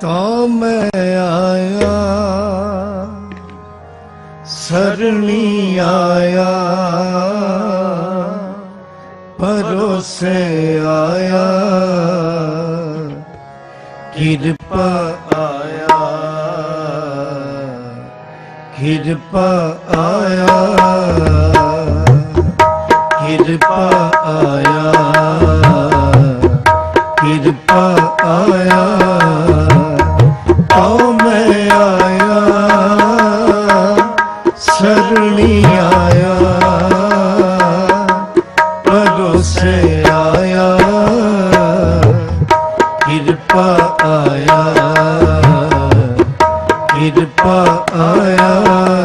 ਤਾਂ ਮੈਂ ਆਇਆ। ਸਰਣੀ ਆਇਆ। ਪਰੋਸੇ ਆਇਆ। ਕਿਰਪਾ ਆਇਆ। ਕਿਰਪਾ ਆਇਆ। ਕਿਰਪਾ ਕਿਰਪਾ ਆਇਆ।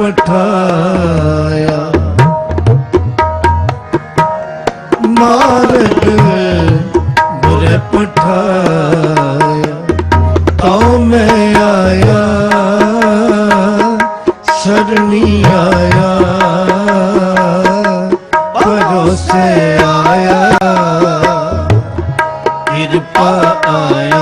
ਪਠਾਇਆ ਮਾਰਗ ਗੁਰ ਪਠਾਇਆ ਤਉ ਮੈਂ ਆਇਆ ਸਰਨੀ ਆਇਆ। ਭਰੋਸੇ ਆਇਆ। ਕਿਰਪਾ ਆਇਆ।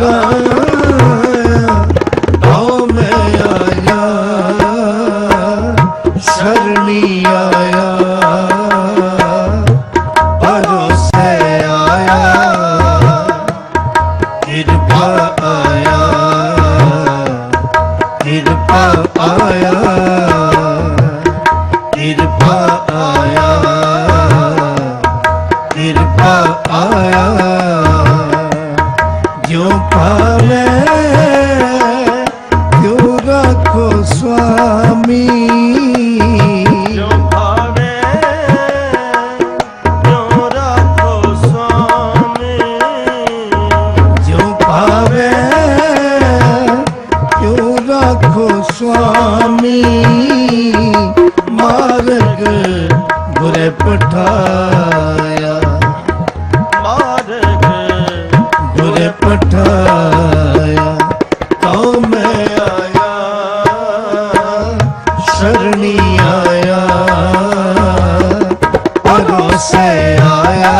这个。পালে ਸਰਣੀ ਆਇਆ ਅਗੋ ਸੇ ਆਇਆ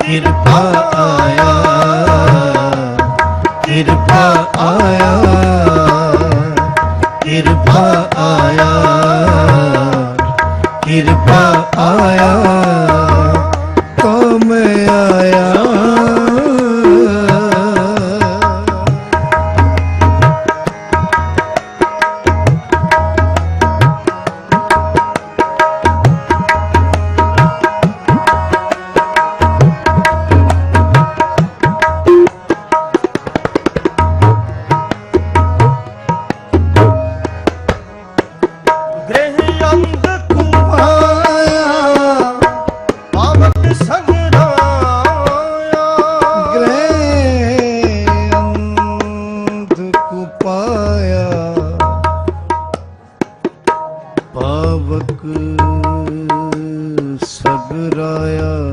ਕਿਰਪਾ ਆਇਆ ਕਿਰਪਾ ਆਇਆ ਕਿਰਪਾ ਆਇਆ ਕਿਰਪਾ ਆਇਆ। ਰਾਇਆ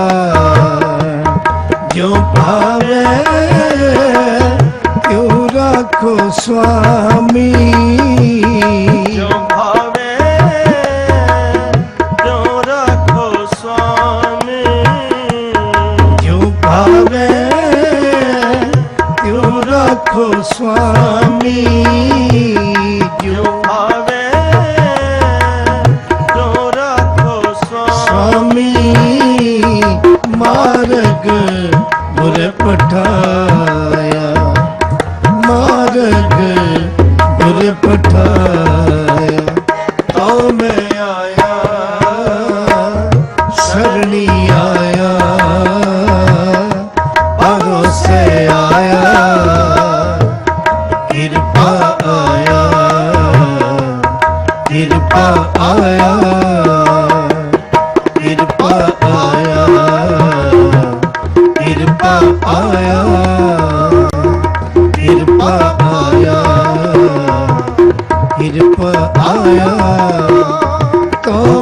ਪਾਇਆ। ਕਿਰਪਾ ਆਇਆ ਕਿਰਪਾ ਆਇਆ। ਤੋ